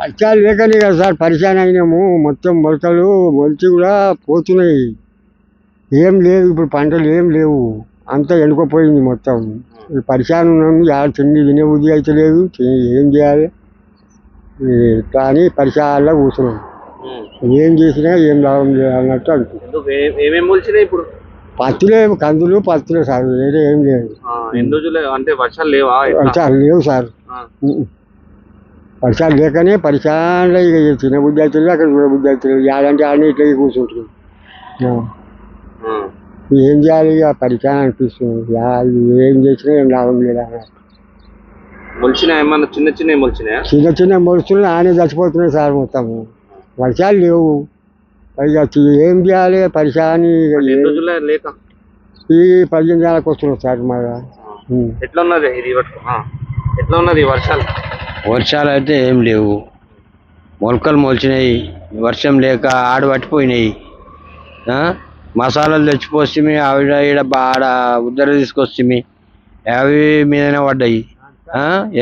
వర్షాలు లేకనే కదా సార్ పరిశాన్ అయినాము. మొత్తం మొలకలు మొలిచి కూడా పోతున్నాయి. ఏం లేదు ఇప్పుడు పంటలు ఏం లేవు. అంతా ఎండుకపోయింది మొత్తం. పరిశాన్ ఉన్నాము యా తిండి తినే బుద్ధి అయితే లేదు ఏం చేయాలి? కానీ పరిశాలలో కూర్చున్నాం. ఏం చేసినా ఏం లాభం లేదు అన్నట్టు అనుకుంటున్నాం ఇప్పుడు? పత్తులే కందులు పత్తులే సార్ వేరే ఏం లేదు. ఎన్ని రోజులు? అంటే వర్షాలు లేవా? వర్షాలు లేవు సార్. వర్షాలు లేకనే పరిశానలో ఇక చిన్న బుద్ధి అవుతుంది అక్కడ చూడ బుద్ధి అవుతుంది. యాదంటే ఆడనే ఇట్లా కూర్చుంటుంది. ఏం చేయాలి ఇక? పరిశాన అనిపిస్తుంది. ఏం చేసినా ఏం లాభం లేదు అన్నట్టు. మొలిచినాయి ఏమన్నా చిన్న చిన్న మొలిచినాయా? చిన్న చిన్న ఆనే చచ్చిపోతున్నాయి సార్ మొత్తము. వర్షాలు లేవు. చి- ఏం చేయాలి? పరిశాని లేక. ఈ పదిహేను నెలలకు వస్తున్నాం సార్ మళ్ళా. ఎట్లా ఉన్నది ఇది. ఎట్లా ఉన్నది ఈ వర్షాలు? వర్షాలు అయితే ఏం లేవు. మొలకలు మొలిచినాయి. వర్షం లేక ఆడ పట్టిపోయినాయి. మసాలాలు తెచ్చిపోస్తే ఆవిడ ఈడ ఆడ ఉద్దర తీసుకొస్తే అవి మీదనే పడ్డాయి.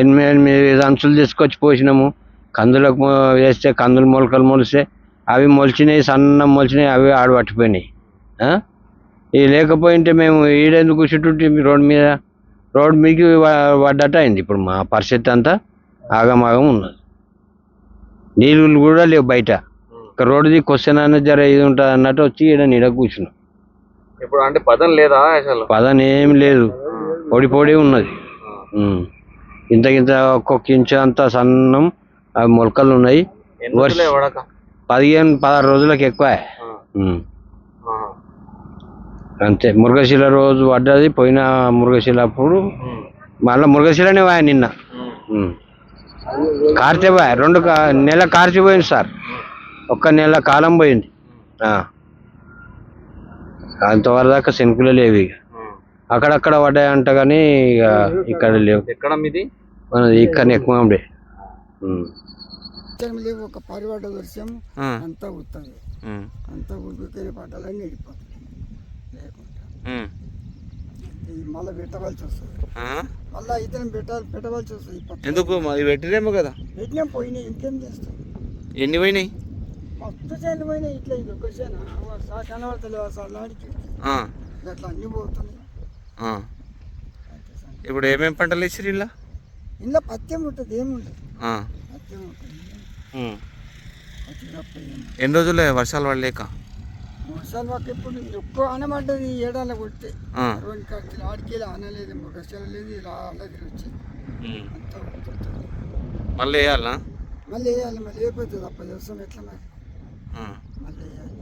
ఎనిమిది ఎనిమిది అంచులు తీసుకొచ్చి పోసినాము. కందులకు వేస్తే కందులు మొలకలు మొలిస్తే అవి మొలిచినాయి సన్న మొలిచినాయి అవి ఆడ పట్టిపోయినాయి. ఇవి లేకపోయింటే మేము ఈడెందుకు చుట్టూ రోడ్డు మీద రోడ్డు మీదకి పడ్డట పడ్డట్టు అయింది. ఇప్పుడు మా పరిస్థితి అంతా ఆగమాగం ఉన్నది. నీళ్ళు కూడా లేవు బయట. ఇక రోడ్డు దిక్కు వస్తేనన్నా జర ఇది ఉంటుంది అన్నట్టు వచ్చి ఈడ నీడ కూర్చున్నాం. ఇప్పుడు అంటే పదం లేదా అసలు? పదం ఏం లేదు. పొడి పొడి ఉన్నది. ఉమ్. ఇంత ఇంత ఒక్కొక్క ఇంచు అంత సన్నం అవి మొలకలు ఉన్నాయి. పదిహేను పదహారు రోజులకు ఎక్కువ. అంతే. మురుగశిల రోజు పడ్డది. పోయిన మురుగశిల అప్పుడు. మళ్ళీ మురుగశిలనే వాయ నిన్న. వాయ రెండు నెల కార్చిపోయింది సార్. ఒక్క నెల కాలం పోయింది. ఆ. అంతవరకు దాకా శనుకులు లేవు ఇక. అక్కడక్కడ పడ్డాయంట కానీ ఇక ఇక్కడ లేవు. ఎక్కడ మీది? మనది ఇక్కడ ఎక్కువ ఉండే. ఒక పరివాట ఆ. అంతా ఉత్తది. అంతా లేకుండా మళ్ళీ పెట్టవలసి వస్తుంది ఆ? మళ్ళీ ఇతను పెట్టాలి పెట్టవలసి వస్తుంది. ఎందుకు? మరి పెట్టిరేమో కదా. పెట్టినాం పోయినాయి. ఇంకేం చేస్తాం? ఎన్ని పోయినాయి? మస్తు చేను పోయినాయి. ఇట్లా ఇది ఒక చేను. కనబడతలేవు. అట్లా అన్ని పోతున్నాయి. ఇప్పుడు ఏమేం పంటలు వేసిరు ఇలా? ఇంట్లో పత్యం ఉంటుంది ఏముంటుంది ఆ. పత్యం ఉంటుంది. ఎన్ని రోజులే వర్షాలు పడలేక? వర్షాలు మాకు ఇప్పుడు ఎక్కువ ఏడాల. రెండు ఖర్చులు ఆడికి వర్షాలు లేదు ఇలా అలాగే మళ్ళీ వేయాలా? మళ్ళీ వేయాలి మళ్ళీ వేయకపోతుంది అప్ప వ్యవసాయం ఎట్లా మరి. మళ్ళీ వేయాలి.